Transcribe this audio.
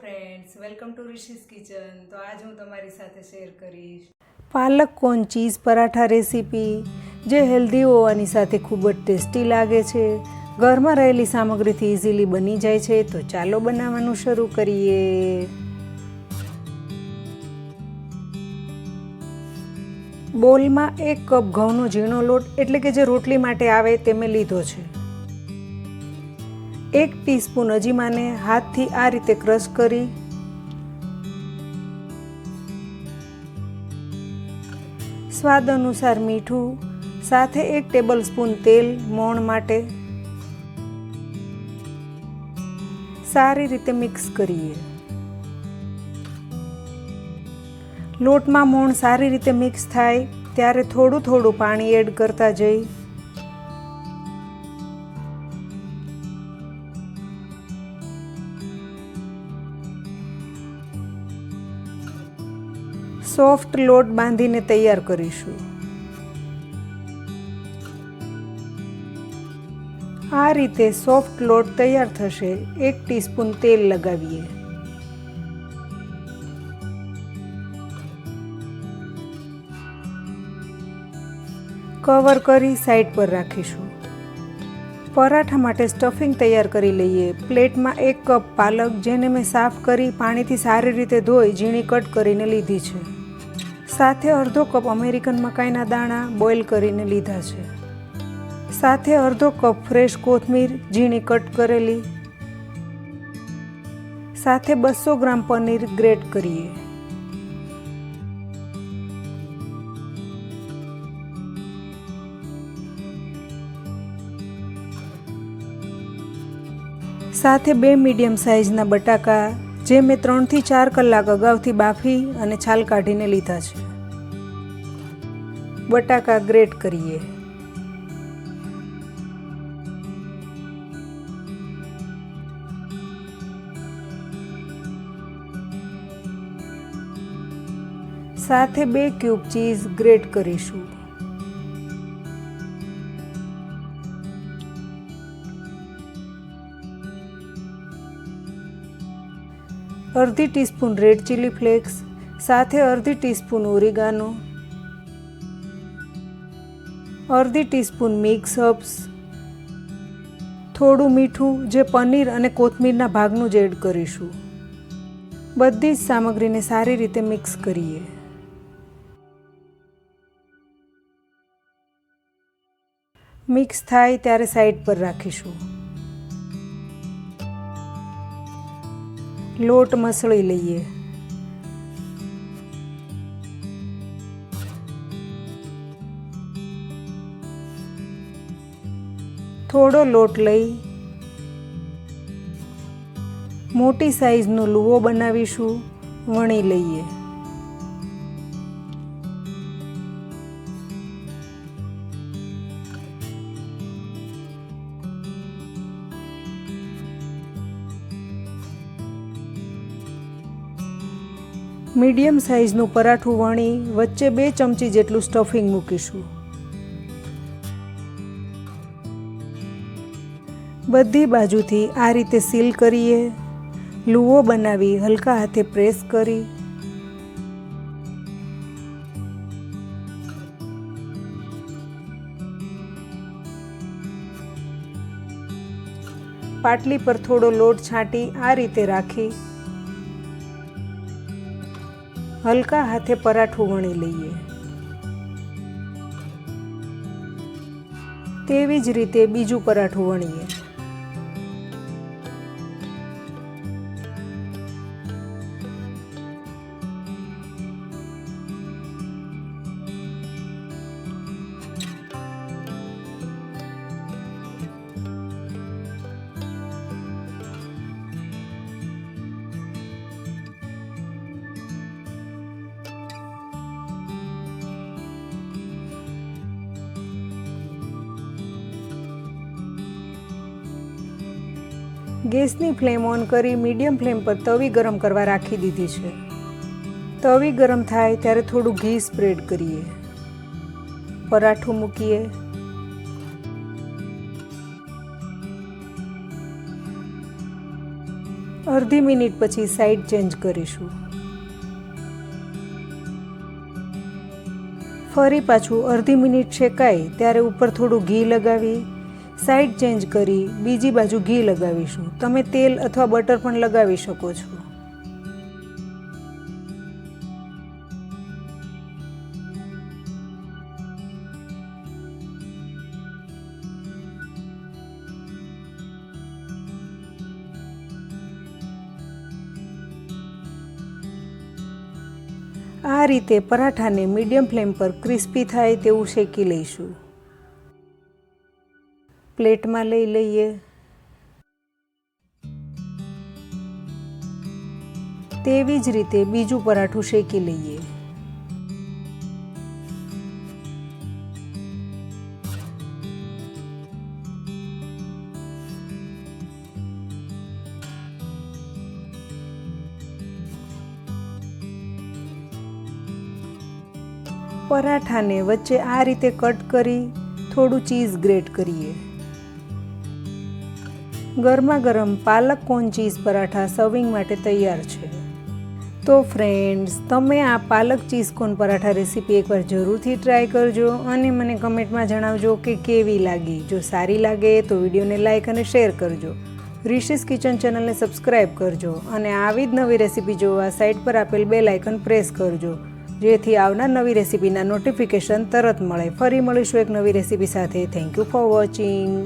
Friends welcome to Rishi's Kitchen તો આજ હું તમારી સાથે શેર કરીશ. Palak corn cheese paratha recipe જે હેલ્ધી હોવાની સાથે ખૂબ જ ટેસ્ટી લાગે છે. ઘરમાં રહેલી સામગ્રીથી ઇઝીલી બની જાય છે, તો ચાલો બનાવવાનું શરૂ કરીએ. બોલમાં એક કપ ઘઉંનો ઝીણો લોટ, એટલે કે જે રોટલી માટે આવે, તે મેં લીધો છે. એક ટીસ્પૂન અજીમાને હાથથી આ રીતે ક્રશ કરી. સ્વાદ અનુસાર મીઠું, સાથે એક ટેબલ સ્પૂન તેલ મોણ માટે. સારી રીતે મિક્સ કરીએ. લોટમાં મોણ સારી રીતે મિક્સ થાય, ત્યારે થોડું થોડું પાણી એડ કરતા જઈ. સોફ્ટ લોટ બાંધીને તૈયાર કરીશું. આ રીતે સોફ્ટ લોટ તૈયાર થશે. એક ટીસ્પૂન તેલ લગાવીએ. કવર કરી સાઈડ પર રાખીશું. પરાઠા માટે સ્ટફિંગ તૈયાર કરી લઈએ. પ્લેટમાં એક કપ પાલક, જેને મેં સાફ કરી પાણીથી સારી રીતે ધોઈ, ઝીણી કટ કરીને લીધી છે. સાથે અડધો કપ અમેરિકન મકાઈના દાણા બોઇલ કરીને લીધા છે. સાથે અડધો કપ ફ્રેશ કોથમીર ઝીણી કટ કરેલી. સાથે બસો ગ્રામ પનીર ગ્રેટ કરીએ. સાથે બે મીડિયમ સાઇઝના બટાકા જે મેં ત્રણથી ચાર કલાક અગાઉથી બાફી અને છાલ કાઢીને લીધા છે. બટાકા ગ્રેટ કરીએ. સાથે બે ક્યુબ ચીઝ ગ્રેટ કરીશું. અડધી ટીસ્પૂન રેડ ચીલી ફ્લેક્સ, સાથે અડધી ટીસ્પૂન ઓરિગાનો, અડધી ટીસ્પૂન મિક્સ હર્બ્સ, થોડું મીઠું જે પનીર અને કોથમીરના ભાગનું જ એડ કરીશું. બધી જ સામગ્રીને સારી રીતે મિક્સ કરીએ. મિક્સ થાય ત્યારે સાઈડ પર રાખીશું. લોટ મસળી લઈએ. થોડો લોટ લઈ મોટી સાઈઝનો લુવો બનાવીશું વણી લઈએ. મીડિયમ સાઇઝનું પરાઠું વણી વચ્ચે બે ચમચી જેટલું સ્ટફિંગ મૂકીશું. બધી બાજુથી આ રીતે સીલ કરીએ. લુવો બનાવી હલકા હાથે પ્રેસ કરી. પાટલી પર થોડો લોટ છાંટી આ રીતે રાખી. હલકા હાથે પરાઠું વણી લઈએ. તેવી જ રીતે બીજું પરાઠું વણીએ. ગેસની ફ્લેમ ઓન કરી મીડિયમ ફ્લેમ પર તવી ગરમ કરવા રાખી દીધી છે. તવી ગરમ થાય ત્યારે થોડું ઘી સ્પ્રેડ કરીએ. પરાઠું મૂકીએ. અડધી મિનિટ પછી સાઈડ ચેન્જ કરીશું. ફરી પાછું અડધી મિનિટ શેકાય ત્યારે ઉપર થોડું ઘી લગાવી સાઈડ ચેન્જ કરી બીજી બાજુ ઘી લગાવીશું. તમે તેલ અથવા બટર પણ લગાવી શકો છો. આ રીતે પરાઠાને મીડિયમ ફ્લેમ પર ક્રિસ્પી થાય તેવું શેકી લઈશું. પ્લેટમાં લઈ લઈએ. તેવી જ રીતે બીજું પરાઠું શેકી લઈએ. પરાઠાને વચ્ચે આ રીતે કટ કરી થોડું ચીઝ ગ્રેટ કરીએ. ગરમા ગરમ પાલક કોન ચીઝ પરાઠા સર્વિંગ માટે તૈયાર છે. તો ફ્રેન્ડ્સ તમે આ પાલક ચીઝ કોન પરાઠા રેસીપી એકવાર જરૂરથી ટ્રાય કરજો અને મને કમેન્ટમાં જણાવજો કે કેવી લાગી. જો સારી લાગે તો વિડીયોને લાઇક અને શેર કરજો. રિશિસ કિચન ચેનલને સબસ્ક્રાઇબ કરજો અને આવી જ નવી રેસીપી જોવા સાઇટ પર આપેલ બે લાઇકન પ્રેસ કરજો. જેથી આવનાર નવી રેસીપીના નોટિફિકેશન તરત મળે. ફરી મળીશું એક નવી રેસીપી સાથે. Thank you for watching